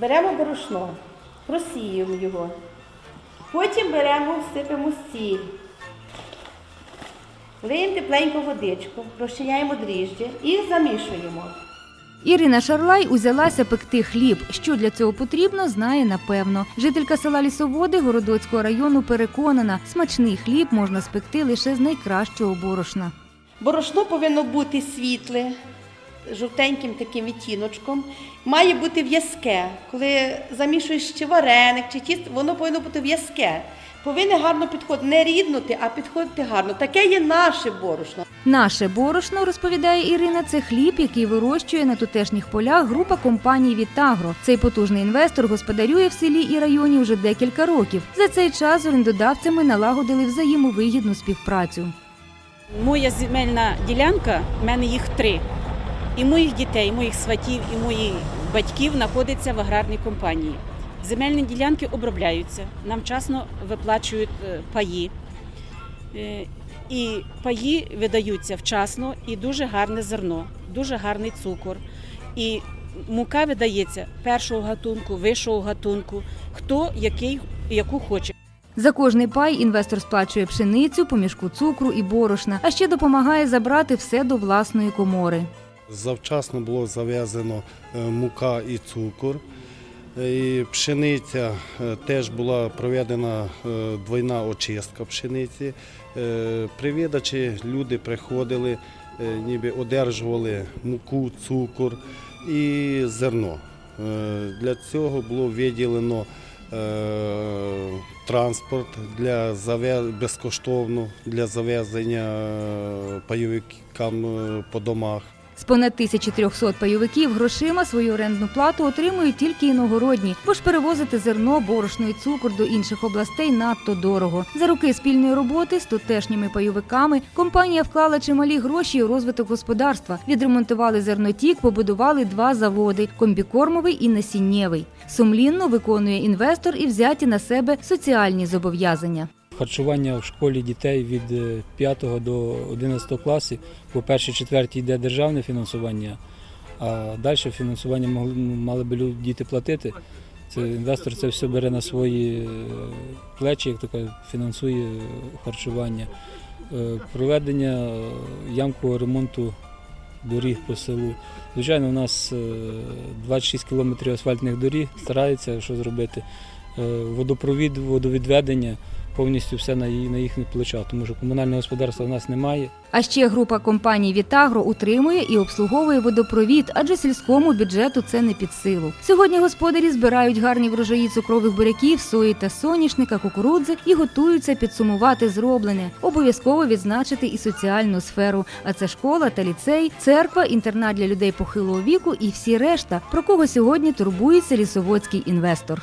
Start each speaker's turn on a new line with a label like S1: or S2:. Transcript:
S1: беремо борошно, просіюємо його. Потім беремо, всипемо сіль. Лиємо тепленьку водичку, розчиняємо дріжджі і замішуємо.
S2: Ірина Шарлай узялася пекти хліб. Що для цього потрібно, знає напевно. Жителька села Лісоводи Городоцького району переконана, смачний хліб можна спекти лише з найкращого борошна.
S1: Борошно повинно бути світле, жовтеньким таким відтіночком. Має бути в'язке. Коли замішуєш чи вареник, чи тіст, воно повинно бути в'язке. Повинне гарно підходити, не ріднути, а підходити гарно. Таке є наше борошно.
S2: Наше борошно, розповідає Ірина, це хліб, який вирощує на тутешніх полях група компаній Вітагро. Цей потужний інвестор господарює в селі і районі вже декілька років. За цей час орендодавцями налагодили взаємовигідну співпрацю.
S3: Моя земельна ділянка, в мене їх три. І моїх дітей, і моїх сватів, і моїх батьків знаходиться в аграрній компанії. Земельні ділянки обробляються, нам вчасно виплачують е, паї. Е, І паї видаються вчасно і дуже гарне зерно, дуже гарний цукор. І мука видається першого гатунку, вищого гатунку, хто який, яку хоче.
S2: За кожний пай інвестор сплачує пшеницю, помішку цукру і борошна, а ще допомагає забрати все до власної комори.
S4: Завчасно було зав'язано е, мука і цукор. Е, І пшениця е, теж була проведена двойна очистка пшениці. Е, При видачі люди приходили, ніби одержували муку, цукор і зерно. Для цього було виділено транспорт для безкоштовно для завезення пайовикам по домах.
S2: З понад 1300 пайовиків грошима свою орендну плату отримують тільки іногородні, бо ж перевозити зерно, борошно і цукор до інших областей надто дорого. За роки спільної роботи з тутешніми пайовиками компанія вклала чималі гроші у розвиток господарства. Відремонтували зернотік, побудували два заводи комбікормовий і насіннєвий. Сумлінно виконує інвестор і взяті на себе соціальні зобов'язання.
S5: Харчування в школі дітей від е, 5 до 11 класів, по першій четвертій йде державне фінансування, а далі фінансування мали би діти платити. Це інвестор це все бере на свої е, плечі, як таке, фінансує е, харчування. Е, Проведення е, ямкового ремонту доріг по селу. Звичайно, у нас е, 26 кілометрів асфальтних доріг, стараються що зробити. Е, Водопровід, водовідведення повністю все на, її- на їхніх плечах, тому що комунального господарства в нас немає.
S2: А ще група компаній Вітагро утримує і обслуговує водопровід, адже сільському бюджету це не під силу. Сьогодні господарі збирають гарні врожаї цукрових буряків, сої та соняшника, кукурудзи і готуються підсумувати зроблене. Обов'язково відзначити і соціальну сферу. А це школа та ліцей, церква, інтернат для людей похилого віку і всі решта, про кого сьогодні турбується лісоводський інвестор.